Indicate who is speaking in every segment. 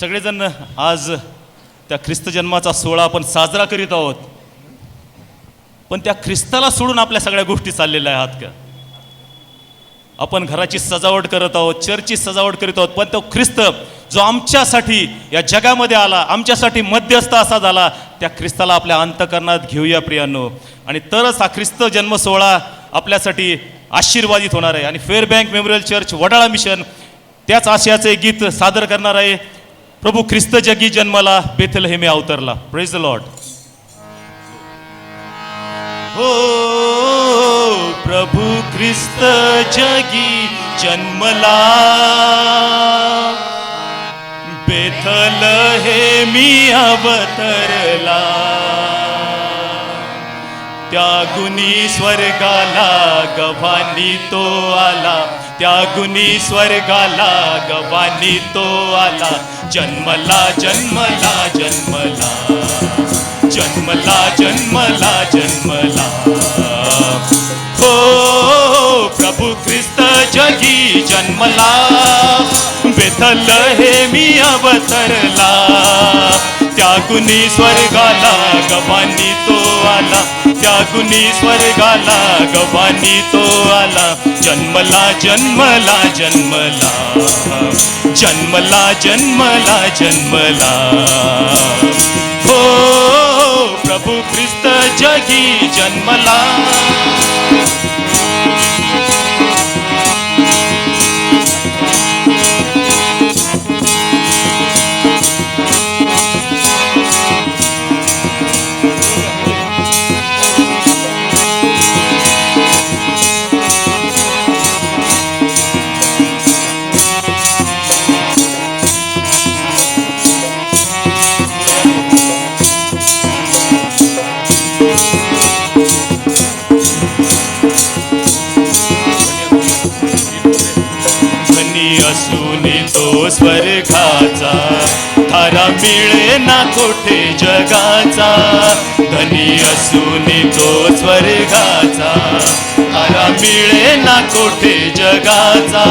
Speaker 1: सगळेजण आज त्या ख्रिस्त जन्माचा सोहळा आपण साजरा करीत आहोत. पण त्या ख्रिस्ताला सोडून आपल्या सगळ्या गोष्टी चाललेल्या आहात का? आपण घराची सजावट करत आहोत चर्चची सजावट करीत आहोत पण तो ख्रिस्त जो आमच्यासाठी या जगामध्ये आला आमच्यासाठी मध्यस्थ असा झाला त्या ख्रिस्ताला आपल्या अंतकरणात घेऊया प्रियांनो. आणि तरच हा ख्रिस्त जन्म सोहळा आपल्यासाठी आशीर्वादित होणार आहे. आणि Fairbank memorial church Wadala mission त्याच आशयाचे गीत सादर करणार आहे. प्रभू ख्रिस्त जगी जन्माला बेथल हे मी अवतरला. प्रेज द लॉर्ड हो प्रभू ख्रिस्त जगी जन्मला. बेथल हे मी अवतरला. त्या गुणी स्वर्गाला गव्हानी तो आला. त्या गुणी स्वर्गाला गव्हानी तो आला. जन्मला जन्मला जन्मला. जन्मला जन्मला जन्मला. हो, प्रभु ख्रिस्त जगी जन्मला. बेथल हे मी अवतरला. त्या गुणी स्वर्गाला गवानी तो आला. त्या गुणी स्वर्गाला गवानी तो आला. जन्मला जन्मला जन्मला. जन्मला जन्मला जन्मला. हो, हो, हो प्रभू ख्रिस्त जगी जन्मला. असून तो स्वर्गाचा. थारा मिळे ना कोठे जगाचा. धनी असून तो स्वर्गाचा. थारा मिळे ना कोठे जगाचा.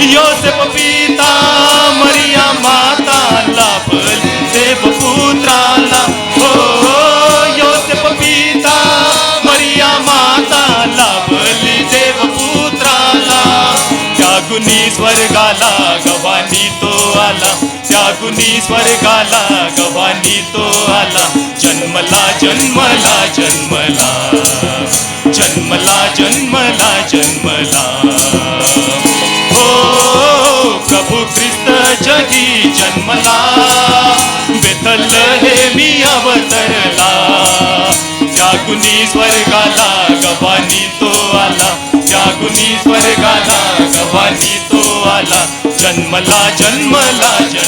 Speaker 1: योसेप पिता मरिया गुनी स्वर्गाला गवानी तो आला. त्यागुनी स्वर्गाला गवानी तो आला. जन्मला जन्मला जन्मला. जन्मला जन्मला जन्मला. हो प्रभू ख्रिस्त जगी जन्मला. बेथल हे मी अवतरला. त्या गुणी स्वर्गाला गवानी तो आला. जन्मला जन्मला जन्मला.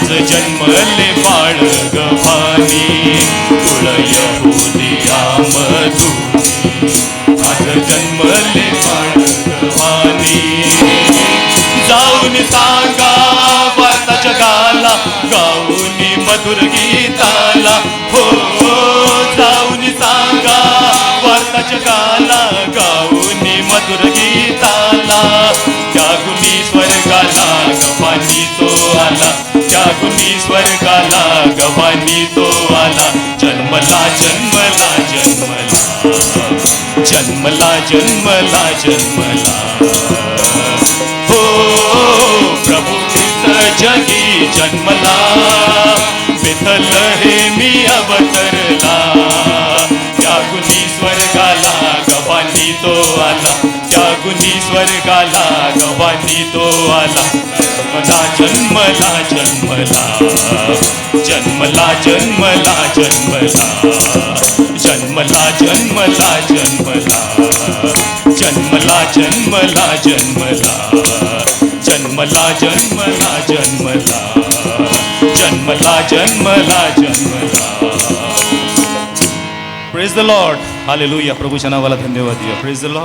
Speaker 1: आज जन्मले बाळ गव्हानी कुळ यहुदिया मधुनी. आज जन्मले बाळ गव्हानी जाऊन सांगा वार्ता जगाला गाऊन मधुर गीताला. हो जाऊन सांगा वार्ता जगाला गाऊन मधुर गीताला. गुणी स्वर्गाला गव्हानी तो आला. त्या गुणी स्वर्गाला गव्हानी तो आला. जन्मला जन्मला जन्मला. जन्मला जन्मला जन्मला. हो प्रभू ख्रिस्त जगी जन्मला. बेथल हे मी अवतरला. तो आला. जागुनी स्वर्गाला गवानी तो आला. जन्मला जन्मला. जन्मला जन्मला जन्मला. जन्मला जन्मला जन्मला. जन्मला जन्मला जन्मला. जन्मला जन्मला जन्मला. जन्मला जन्मला जन्मला. Praise the lord hallelujah પ્રભુ છે નાવાલા ધન્યવાદ પ્રેઝ ધ લોર્ડ